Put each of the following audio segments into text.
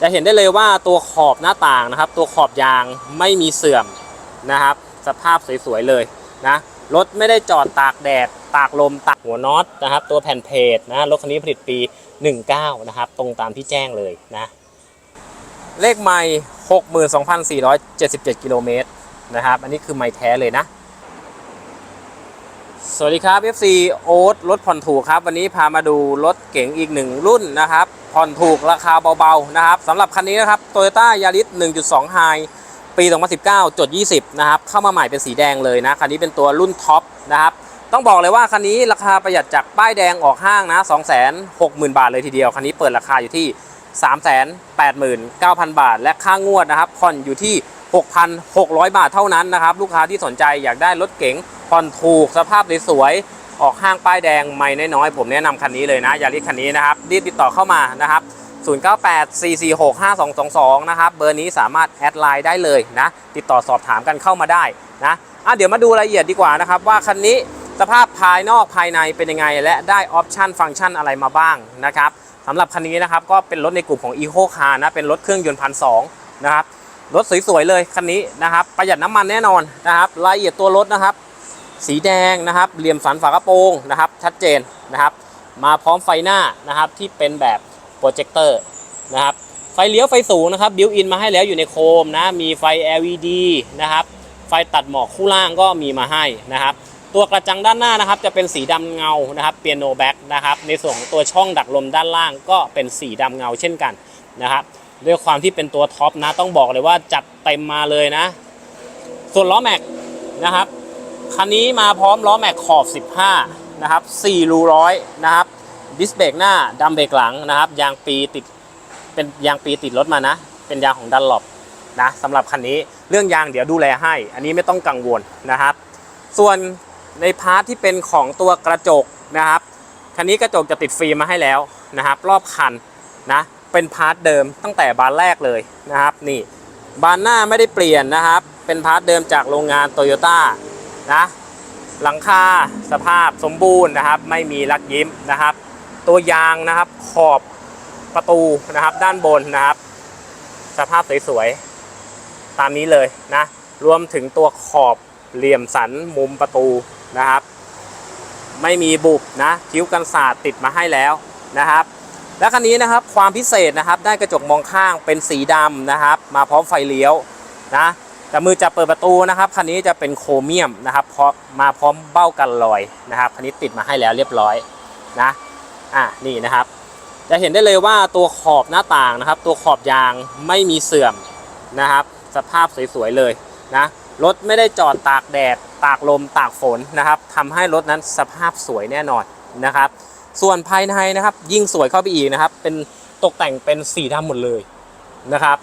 จะเห็นได้เลยว่าตัวขอบหน้าต่างนะครับ ตัวขอบยางไม่มีเสื่อมนะครับ สภาพสวยๆเลยนะรถไม่ได้จอดตากแดด ตากลมตากหัวน็อตนะครับ ตัวแผ่นเพจนะรถคันนี้ผลิตปี 19 นะครับ ตรงตามที่แจ้งเลยนะ เลขไม่62,477 กิโลเมตรนะครับ อันนี้คือไม่แท้เลยนะ สวัสดีครับ FC โอ๊ตรถผ่อนถูกครับ วันนี้พามาดูรถเก๋งอีกหนึ่งรุ่นนะครับ ผ่อนถูกราคาเบาๆนะครับสำหรับคันนี้นะครับ Toyota Yaris 1.2 High ปี 2019จด20 นะครับ เข้ามาใหม่เป็นสีแดงเลยนะ คันนี้เป็นตัวรุ่นท็อปนะครับ ต้องบอกเลยว่าคันนี้ราคาประหยัดจากป้ายแดงออกห้างนะ 260,000 บาทเลยทีเดียว คันนี้เปิดราคาอยู่ที่ 389,000 บาท และค่างวดนะครับ ผ่อนอยู่ที่ 6,600 บาทเท่านั้นนะครับ ลูกค้าที่สนใจอยากได้รถเก๋งผ่อนถูกสภาพสวยๆ ออกห้างป้ายแดงไม่น้อยๆผมแนะนำคันนี้เลยนะยาริสคันนี้นะครับรีบติดต่อเข้ามานะครับ 0984465222 นะครับ เบอร์นี้สามารถแอดไลน์ได้เลยนะ ติดต่อสอบถามกันเข้ามาได้นะอะเดี๋ยวมาดูรายละเอียดดีกว่านะครับ ว่าคันนี้สภาพภายนอกภายในเป็นยังไง และได้ออปชันฟังก์ชันอะไรมาบ้างนะครับสำหรับคันนี้นะครับก็เป็นรถในกลุ่มของ Eco Car นะเป็นรถเครื่องยนต์พันสองนะครับรถสวยๆเลยคันนี้นะครับประหยัดน้ำมันแน่นอนนะครับรายละเอียดตัวรถนะครับ สีแดงนะครับ เหลี่ยมสันฝากระโปรงนะครับ ชัดเจนนะครับ มาพร้อมไฟหน้านะครับที่เป็นแบบโปรเจคเตอร์นะครับ ไฟเลี้ยวไฟสูงนะครับบิวอินมาให้แล้วอยู่ในโคมนะ มีไฟ LED นะครับ ไฟตัดหมอกคู่ล่างก็มีมาให้นะครับ ตัวกระจังด้านหน้านะครับ จะเป็นสีดำเงานะครับ เปียโนแบ็กนะครับ ในส่วนของตัวช่องดักลมด้านล่างก็เป็นสีดำเงาเช่นกันนะครับ ด้วยความที่เป็นตัวท็อปนะ ต้องบอกเลยว่าจัดเต็มมาเลยนะ ส่วนล้อแม็กนะครับ คันนี้มาพร้อมล้อแม็กขอบ 15 นะครับ4รูร้อยนะครับดิสเบรกหน้าดัมเบรกหลังนะครับ ยางปีติดเป็นยางปีติดรถมานะ เป็นยางของดันหลบนะสำหรับคันนี้เรื่องยางเดี๋ยวดูแลให้ อันนี้ไม่ต้องกังวลนะครับ ส่วนในพาร์ทที่เป็นของตัวกระจกนะครับคันนี้กระจกจะติดฟิล์มมาให้แล้วนะครับ รอบคันนะเป็นพาร์ทเดิมตั้งแต่บานแรกเลยนะครับ นี่บานหน้าไม่ได้เปลี่ยนนะครับ เป็นพาร์ทเดิมจากโรงงานโตโยต้า นะหลังคาสภาพสมบูรณ์นะครับ ไม่มีลักยิ้มนะครับ ตัวยางนะครับขอบประตูนะครับ ด้านบนนะครับ สภาพสวยๆตามนี้เลยนะรวมถึงตัวขอบเหลี่ยมสันมุมประตูนะครับ ไม่มีบุบนะคิ้วกันศาสตร์ติดมาให้แล้วนะครับ และคันนี้นะครับความพิเศษนะครับ ได้กระจกมองข้างเป็นสีดำนะครับ มาพร้อมไฟเลี้ยวนะ แต่มือจับเปิดประตูนะครับคันนี้จะเป็นโครเมียมนะครับเพราะมาพร้อมเบ้ากันลอยนะครับคันนี้ติดมาให้แล้วเรียบร้อยนะอะนี่นะครับ จะเห็นได้เลยว่าตัวขอบหน้าต่างนะครับ ตัวขอบยางไม่มีเสื่อมนะครับ สภาพสวยๆเลยนะรถไม่ได้จอดตากแดดตากลมตากฝนนะครับทำให้รถนั้นสภาพสวยแน่นอนนะครับ ส่วนภายในนะครับยิ่งสวยเข้าไปอีกนะครับ เป็นตกแต่งเป็นสีดำหมดเลยนะครับ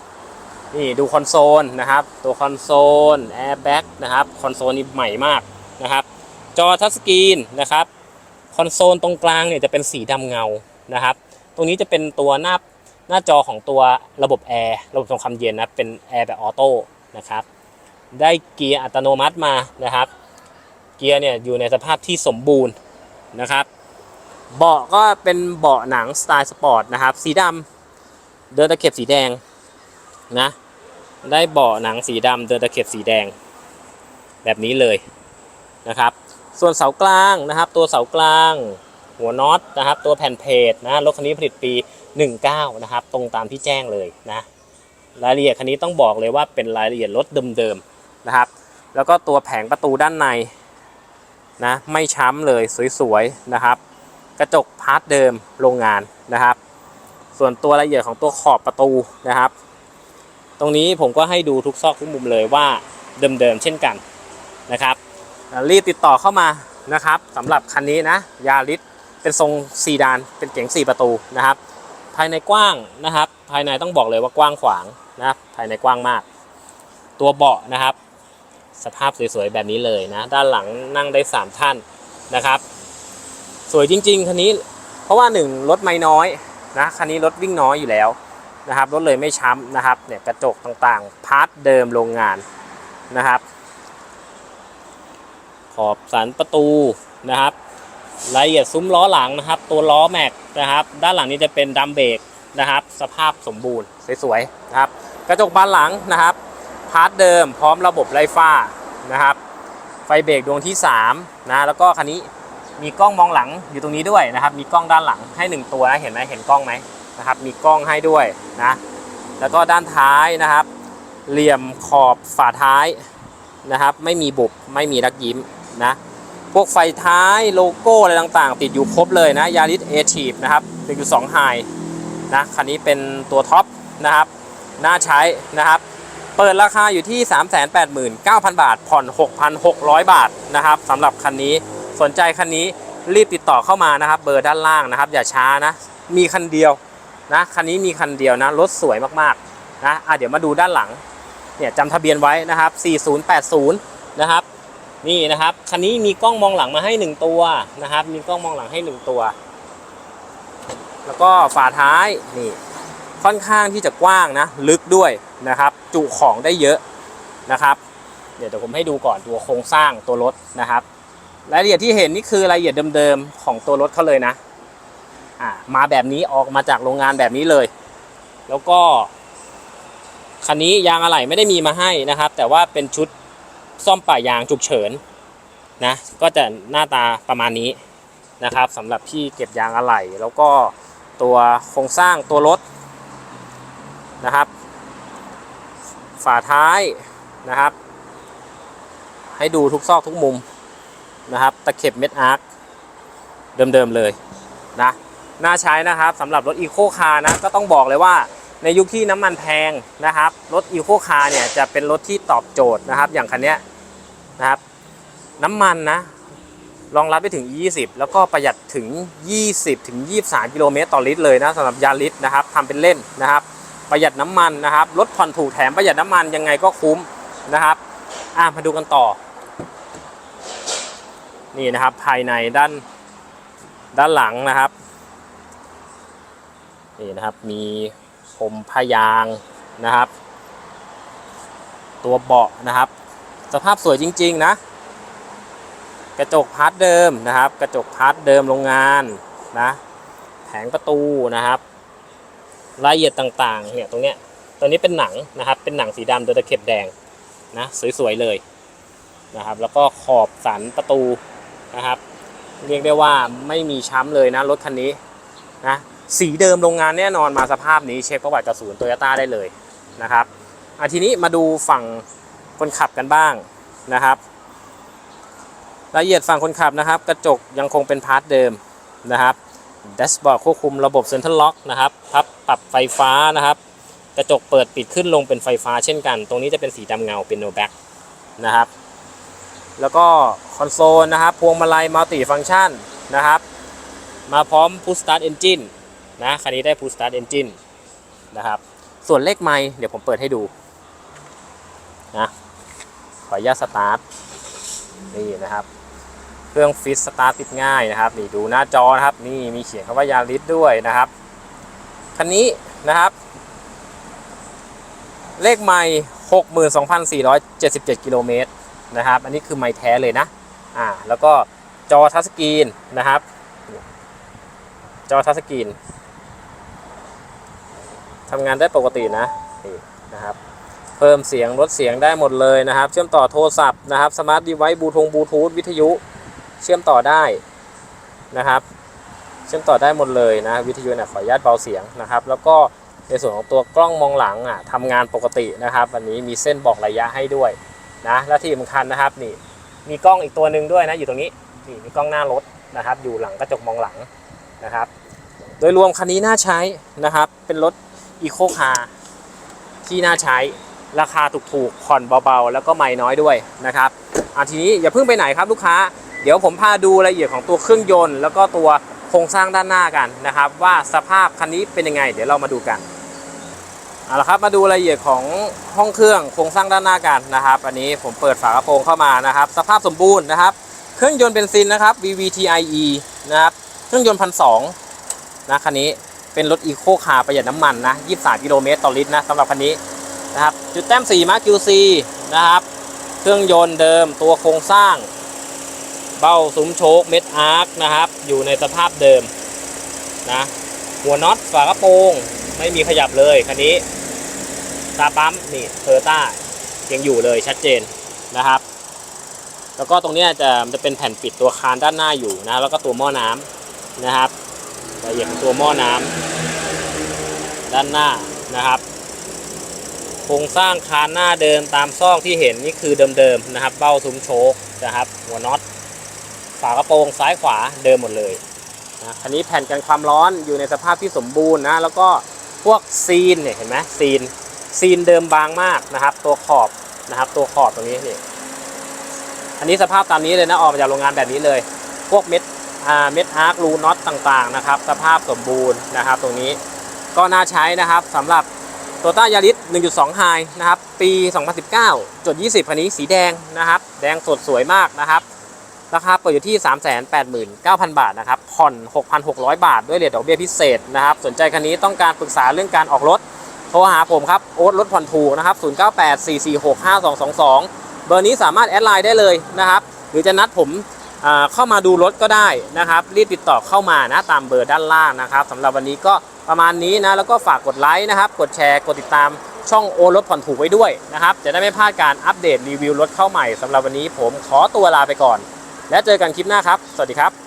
นี่ดูคอนโซลนะครับ ตัวคอนโซลแอร์แบ็กนะครับคอนโซลนี่ใหม่มากนะครับ จอทัชสกรีนนะครับคอนโซลตรงกลางเนี่ยจะเป็นสีดำเงานะครับ ตรงนี้จะเป็นตัวหน้าหน้าจอของตัวระบบแอร์ระบบทรงความเย็นนะเป็นแอร์แบบออโต้นะครับได้เกียร์อัตโนมัติมานะครับ เกียร์เนี่ยอยู่ในสภาพที่สมบูรณ์นะครับเบาะก็เป็นเบาะหนังสไตล์สปอร์ตนะครับ สีดำเดินตะเข็บสีแดงนะ ได้เบาะหนังสีดำเดินตะเข็บสีแดง แบบนี้เลยนะครับ ส่วนเสากลางนะครับ ตัวเสากลาง หัวน็อตนะครับ ตัวแผ่นเพจนะรถคันนี้ผลิตปี 19 นะครับ ตรงตามที่แจ้งเลยนะรายละเอียดคันนี้ต้องบอกเลยว่าเป็นรายละเอียดรถเดิมๆนะครับ แล้วก็ตัวแผงประตูด้านในนะไม่ช้ำเลยสวยๆนะครับ กระจกพาร์ทเดิมโรงงานนะครับ ส่วนตัวรายละเอียดของตัวขอบประตูนะครับ ตรงนี้ผมก็ให้ดูทุกซอกทุกมุมเลยว่าเดิมๆเช่นกันนะครับรีบติดต่อเข้ามานะครับสำหรับคันนี้นะยาริสเป็นทรงซีดานเป็นเก๋ง4 ประตูนะครับ ภายในกว้างนะครับ ภายในต้องบอกเลยว่ากว้างขวางนะภายในกว้างมาก ตัวเบาะนะครับ สภาพสวยๆแบบนี้เลยนะ ด้านหลังนั่งได้ 3 ท่านนะครับ สวยจริง ๆ คันนี้เพราะว่าหนึ่งรถไม่น้อยนะคันนี้รถวิ่งน้อยอยู่แล้ว นะครับรถเลยไม่ช้ำนะครับเนี่ยกระจกต่างๆ พาร์ทเดิมโรงงานนะครับ ขอบสันประตูนะครับรายละเอียดซุ้มล้อหลังนะครับ ตัวล้อแม็กนะครับ ด้านหลังนี้จะเป็นดัมเบรกนะครับ สภาพสมบูรณ์สวยๆนะครับ กระจกบานหลังนะครับพาร์ทเดิมพร้อมระบบไลฟ้านะครับ ไฟเบรกดวงที่3นะแล้วก็คันนี้มีกล้องมองหลังอยู่ตรงนี้ด้วยนะครับ มีกล้องด้านหลังให้ 1 ตัวนะเห็นไหมเห็นกล้องไหม นะครับ มีกล้องให้ด้วยนะ แล้วก็ด้านท้ายนะครับ เหลี่ยมขอบฝาท้ายนะครับ ไม่มีบุบ ไม่มีรักยิ้มนะ พวกไฟท้ายโลโก้อะไรต่างๆ ติดอยู่ครบเลยนะยาริสเอทีฟนะครับ1.2ไฮนะ คันนี้เป็นตัวท็อปนะครับ น่าใช้นะครับ เปิดราคาอยู่ที่ 389,000 บาท ผ่อน 6,600 บาทนะครับสำหรับคันนี้ สนใจคันนี้รีบติดต่อเข้ามานะครับ เบอร์ด้านล่างนะครับ อย่าช้านะ มีคันเดียว นะคันนี้มีคันเดียวนะรถสวยมากๆนะอะเดี๋ยวมาดูด้านหลังเนี่ยจำทะเบียนไว้นะครับ 4080 นะครับนี่นะครับคันนี้มีกล้องมองหลังมาให้ 1 ตัวนะครับ มีกล้องมองหลังให้ 1 ตัว แล้วก็ฝาท้ายนี่ค่อนข้างที่จะกว้างนะลึกด้วยนะครับ จุของได้เยอะนะครับ เดี๋ยวผมให้ดูก่อนตัวโครงสร้างตัวรถนะครับรายละเอียดที่เห็นนี่คือรายละเอียดเดิมๆของตัวรถเขาเลยนะ อ่ามาแบบนี้ออกมาจากโรงงานแบบนี้เลย แล้วก็คันนี้ยางอะไหล่ไม่ได้มีมาให้นะครับ แต่ว่าเป็นชุดซ่อมป่ายางฉุกเฉินนะก็จะหน้าตาประมาณนี้นะครับสำหรับที่เก็บยางอะไหล่แล้วก็ตัวโครงสร้างตัวรถนะครับ ฝาท้ายนะครับ ให้ดูทุกซอกทุกมุมนะครับ ตะเข็บเม็ดอาร์คเดิมๆเลยนะ น่าใช้นะครับสำหรับรถอีโคคาร์นะก็ต้องบอกเลยว่าในยุคที่น้ำมันแพงนะครับรถอีโคคาร์เนี่ยจะเป็นรถที่ตอบโจทย์นะครับ อย่างคันนี้นะครับน้ำมันนะรองรับไปถึง 20 แล้วก็ประหยัดถึง 20 ถึง 23 กิโลเมตรต่อลิตรเลยนะสำหรับยาริสนะครับทำเป็นเล่นนะครับ ประหยัดน้ำมันนะครับลดผ่อนถูกแถมประหยัดน้ำมันยังไงก็คุ้มนะครับอะมาดูกันต่อ นี่นะครับภายในด้านด้านหลังนะครับ นี่นะครับ มีพรมพยางนะครับ ตัวเบาะนะครับ สภาพสวยจริง ๆ นะ กระจกพาร์ทเดิมนะครับ กระจกพาร์ทเดิมโรงงานนะแผงประตูนะครับรายละเอียดต่างๆเนี่ยตรงเนี้ยตัวนี้เป็นหนังนะครับ เป็นหนังสีดำโดยตะเข็บแดงนะสวยๆเลยนะครับ แล้วก็ขอบสันประตูนะครับ เรียกได้ว่าไม่มีช้ำเลยนะรถคันนี้นะ สีเดิมโรงงานแน่นอนมาสภาพนี้เช็คประวัติกระสุนโตโยต้าได้เลยนะครับอะทีนี้มาดูฝั่งคนขับกันบ้างนะครับรายละเอียดฝั่งคนขับนะครับ กระจกยังคงเป็นพาร์ทเดิมนะครับแดชบอร์ดควบคุมระบบเซ็นทรัลล็อกนะครับพับปรับไฟฟ้านะครับ กระจกเปิดปิดขึ้นลงเป็นไฟฟ้าเช่นกัน ตรงนี้จะเป็นสีดำเงาเป็นโนแบ็กนะครับ แล้วก็คอนโซลนะครับ พวงมาลัยมัลติฟัง c t ชันนะครับ มาพร้อม Push Start Engine น นะคันนี้ได้ Push Start Engine นะครับ ส่วนเลขไมล์เดี๋ยวผมเปิดให้ดูนะขออนุญาตสตาร์ทนี่นะครับเครื่องฟิตสตาร์ทติดง่ายนะครับนี่ดูหน้าจอนะครับนี่มีเขียนคำว่ายาริสด้วยนะครับคันนี้นะครับ เลขไม่62,477 กิโลเมตรนะครับ อันนี้คือไม่แท้เลยนะอ่าแล้วก็จอทัชสกรีนนะครับ จอทัชสกรีน ทำงานได้ปกตินะนี่นะครับเพิ่มเสียงลดเสียงได้หมดเลยนะครับ เชื่อมต่อโทรศัพท์นะครับสมาร์ทดีไวซ์บลูทงบลูทูธวิทยุเชื่อมต่อได้นะครับ เชื่อมต่อได้หมดเลยนะวิทยุเนี่ยขออนุญาตเบาเสียงนะครับ แล้วก็ในส่วนของตัวกล้องมองหลังอะทำงานปกตินะครับ อันนี้มีเส้นบอกระยะให้ด้วยนะและที่สำคัญนะครับนี่มีกล้องอีกตัวหนึ่งด้วยนะอยู่ตรงนี้นี่มีกล้องหน้ารถนะครับ อยู่หลังกระจกมองหลังนะครับ โดยรวมคันนี้น่าใช้นะครับเป็นรถ อีโคคาร์ที่น่าใช้ราคาถูกๆผ่อนเบาๆ แล้วก็ไม่น้อยด้วยนะครับอะทีนี้อย่าเพิ่งไปไหนครับลูกค้า เดี๋ยวผมพาดูรายละเอียดของตัวเครื่องยนต์ แล้วก็ตัวโครงสร้างด้านหน้ากันนะครับ ว่าสภาพคันนี้เป็นยังไง เดี๋ยวเรามาดูกันเอาละครับมาดูรายละเอียดของห้องเครื่องโครงสร้างด้านหน้ากันนะครับ อันนี้ผมเปิดฝากระโปรงเข้ามานะครับ สภาพสมบูรณ์นะครับ เครื่องยนต์เบนซินนะครับ VVTIe นะครับเครื่องยนต์พันสองนะคันนี้ เป็นรถอีโคคาร์ประหยัดน้ำมันนะ23กิโลเมตรต่อลิตรนะสำหรับคันนี้นะครับจุดแต้ม4มาร์ QC นะครับ เครื่องยนต์เดิมตัวโครงสร้าง เบ้าซุ้มโชคเม็ดอาร์คนะครับ อยู่ในสภาพเดิมนะหัวน็อตฝากระโปรงไม่มีขยับเลยคันนี้ตาปั๊มนี่เทอร์ต้ายังอยู่เลยชัดเจนนะครับ แล้วก็ตรงนี้จะจะเป็นแผ่นปิดตัวคานด้านหน้าอยู่นะแล้วก็ตัวหม้อน้ำนะครับ ละเอียดของตัวหม้อน้ำด้านหน้านะครับ โครงสร้างคานหน้าเดิมตามซอกที่เห็นนี่คือเดิมๆนะครับ เบ้าซุ้มโชคนะครับ หัวน็อตฝากระโปรงซ้ายขวาเดิมหมดเลยนะคันนี้แผ่นกันความร้อนอยู่ในสภาพที่สมบูรณ์นะ แล้วก็พวกซีนเนี่ยเห็นไหมซีนซีนเดิมบางมากนะครับ ตัวขอบนะครับ ตัวขอบตรงนี้นี่อันนี้สภาพตามนี้เลยนะออกมาจากโรงงานแบบนี้เลย พวกเม็ด เม็ดอาร์ครูน็อตต่างๆนะครับสภาพสมบูรณ์นะครับ ตรงนี้ก็น่าใช้นะครับสำหรับโตต้ายาริส1.2 High นะครับ ปี 2019จด20คันนี้สีแดงนะครับ แดงสดสวยมากนะครับ ราคาเปิดอยู่ที่ 389,000 บาทนะครับ ผ่อน 6,600 บาท ด้วยเรทดอกเบี้ยพิเศษนะครับ สนใจคันนี้ต้องการปรึกษาเรื่องการออกรถ โทรหาผมครับ โอ๊ตรถผ่อนถูกนะครับ 0984465222 เบอร์นี้สามารถแอดไลน์ได้เลยนะครับ หรือจะนัดผม เข้ามาดูรถก็ได้นะครับ รีบติดต่อเข้ามานะตามเบอร์ด้านล่างนะครับสำหรับวันนี้ก็ประมาณนี้นะแล้วก็ฝากกดไลค์นะครับ กดแชร์กดติดตามช่องโอรถผ่อนถูกไว้ด้วยนะครับ จะได้ไม่พลาดการอัปเดตรีวิวรถเข้าใหม่สำหรับวันนี้ผมขอตัวลาไปก่อน และเจอกันคลิปหน้าครับ สวัสดีครับ